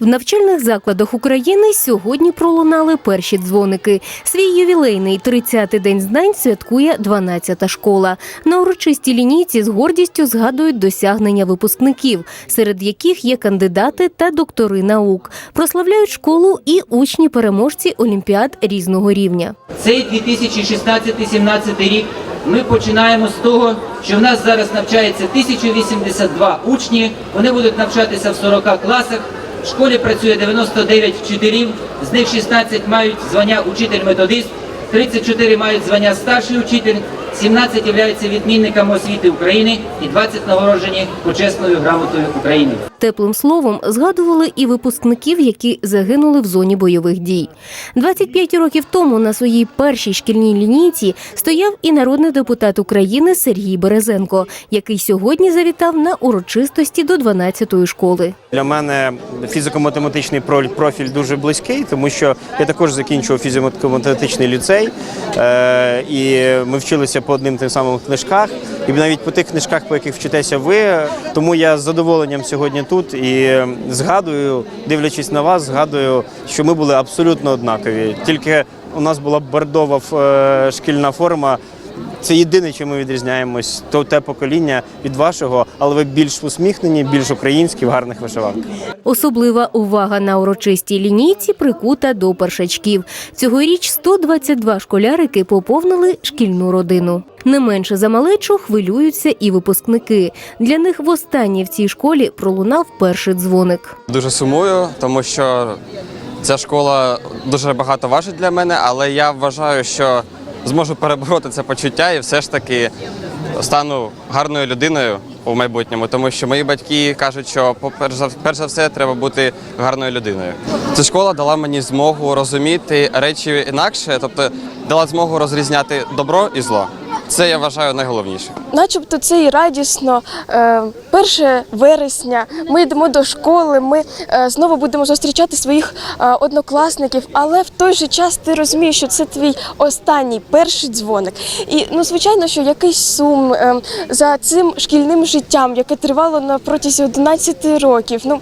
В навчальних закладах України сьогодні пролунали перші дзвоники. Свій ювілейний 30-й день знань святкує 12-та школа. На урочистій лінійці з гордістю згадують досягнення випускників, серед яких є кандидати та доктори наук. Прославляють школу і учні-переможці олімпіад різного рівня. Цей 2016-17 рік ми починаємо з того, що в нас зараз навчається 1082 учні. Вони будуть навчатися в 40 класах. В школі працює 99 вчителів, з них 16 мають звання учитель-методист, 34 мають звання старший учитель, 17 являються відмінниками освіти України і 20 нагороджені почесною грамотою України. Теплим словом згадували і випускників, які загинули в зоні бойових дій. 25 років тому на своїй першій шкільній лінійці стояв і народний депутат України Сергій Березенко, який сьогодні завітав на урочистості до 12-ї школи. Для мене фізико-математичний профіль дуже близький, тому що я також закінчував фізико-математичний ліцей, е, і ми вчилися по одним тим самим книжках, і навіть по тих книжках, по яких вчитеся ви. Тому я з задоволенням сьогодні тут і згадую, дивлячись на вас, згадую, що ми були абсолютно однакові. Тільки у нас була бордова е, шкільна форма. Це єдине, чим ми відрізняємось, то те покоління від вашого, але ви більш усміхнені, більш українські в гарних вишиванках. Особлива увага на урочистій лінійці прикута до першачків. Цьогоріч 122 школярики поповнили шкільну родину. Не менше за малечу хвилюються і випускники. Для них востаннє в цій школі пролунав перший дзвоник. Дуже сумую, тому що ця школа дуже багато важить для мене, але я вважаю, що зможу перебороти це почуття і все ж таки стану гарною людиною у майбутньому, тому що мої батьки кажуть, що перш за, все треба бути гарною людиною. Ця школа дала мені змогу розуміти речі інакше, тобто дала змогу розрізняти добро і зло. Це я вважаю найголовніше. Начебто це і радісно. Е, 1 вересня ми йдемо до школи, ми е, знову будемо зустрічати своїх е, однокласників, але в той же час ти розумієш, що це твій останній перший дзвоник. І ну, звичайно, що якийсь сум за цим шкільним життям, яке тривало на протязі 11 років. Ну,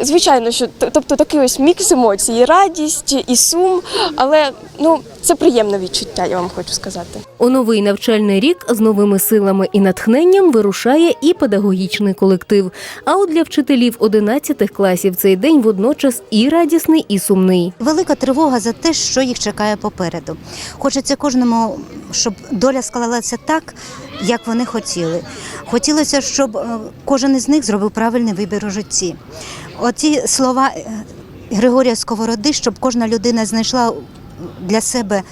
звичайно, що тобто такий ось мікс емоцій, радість, і сум, але ну, це приємне відчуття, я вам хочу сказати. У новий навчальний рік з новими силами і натхненням вирушає і педагогічний колектив. А от для вчителів 11 класів цей день водночас і радісний, і сумний. Велика тривога за те, що їх чекає попереду. Хочеться кожному, щоб доля склалася так, як вони хотіли. Хотілося, щоб е, кожен із них зробив правильний вибір у житті. Оці слова е, Григорія Сковороди, щоб кожна людина знайшла для себе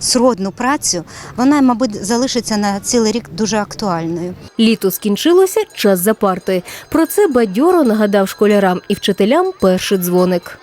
сродну працю, вона, мабуть, залишиться на цілий рік дуже актуальною. Літо скінчилося, час за парти. Про це бадьоро нагадав школярам і вчителям перший дзвоник.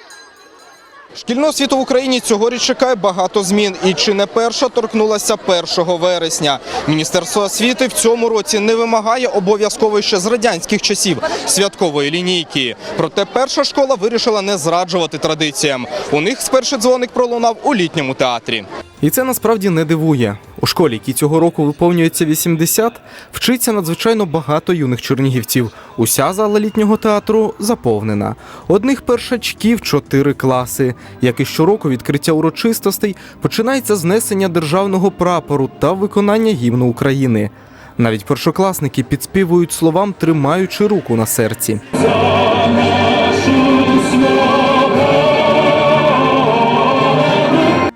Шкільну освіту в Україні цьогоріч чекає багато змін, і чи не перша торкнулася 1 вересня. Міністерство освіти в цьому році не вимагає обов'язково ще з радянських часів святкової лінійки. Проте перша школа вирішила не зраджувати традиціям. У них спершу дзвоник пролунав у літньому театрі. І це насправді не дивує. У школі, якій цього року виповнюється 80, вчиться надзвичайно багато юних чернігівців. Уся зала літнього театру заповнена. Одних першачків чотири класи. Як і щороку, відкриття урочистостей починається з несення державного прапору та виконання гімну України. Навіть першокласники підспівують словам, тримаючи руку на серці.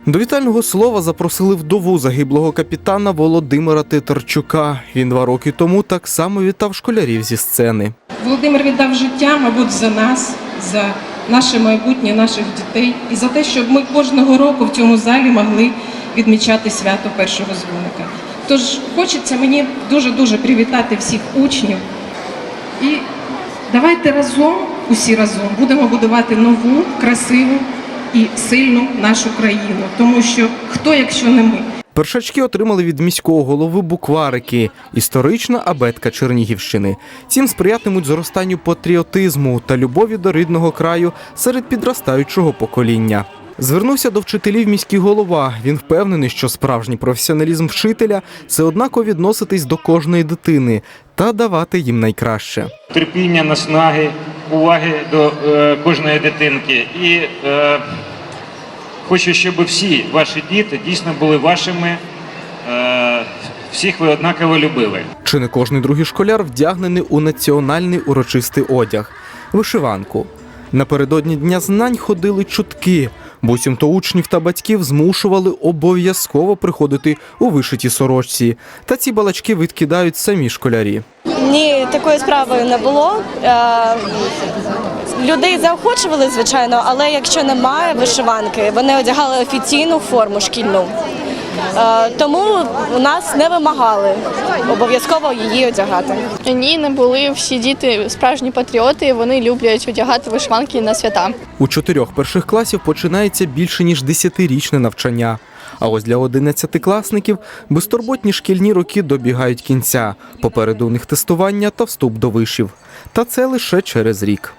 До вітального слова запросили вдову загиблого капітана Володимира Титарчука. Він два роки тому так само вітав школярів зі сцени. Володимир віддав життя, мабуть, за нас, за наше майбутнє, наших дітей і за те, щоб ми кожного року в цьому залі могли відмічати свято першого дзвоника. Тож хочеться мені дуже-дуже привітати всіх учнів. І давайте разом, усі разом, будемо будувати нову, красиву і сильну нашу країну. Тому що хто, якщо не ми? Першачки отримали від міського голови букварики, історична абетка Чернігівщини. Цим сприятимуть зростанню патріотизму та любові до рідного краю серед підростаючого покоління. Звернувся до вчителів міський голова. Він впевнений, що справжній професіоналізм вчителя це однаково відноситись до кожної дитини та давати їм найкраще. терпіння, наснаги уваги до е, кожної дитинки. І е, хочу, щоб всі ваші діти дійсно були вашими. Е, всіх ви однаково любили. Чи не кожний другий школяр вдягнений у національний урочистий одяг вишиванку. Напередодні Дня знань ходили чутки. Буцімто учнів та батьків змушували обов'язково приходити у вишиті сорочці. Та ці балачки відкидають самі школярі. Ні, такої справи не було. Е, Людей заохочували, звичайно, але якщо немає вишиванки, вони одягали офіційну форму шкільну. Е, Тому у нас не вимагали обов'язково її одягати. Ні, не були всі діти справжні патріоти. Вони люблять одягати вишиванки на свята. У чотирьох перших класів починається більше ніж десятирічне навчання. А ось для одинадцятикласників безтурботні шкільні роки добігають кінця. Попереду у них тестування та вступ до вишів. Та це лише через рік.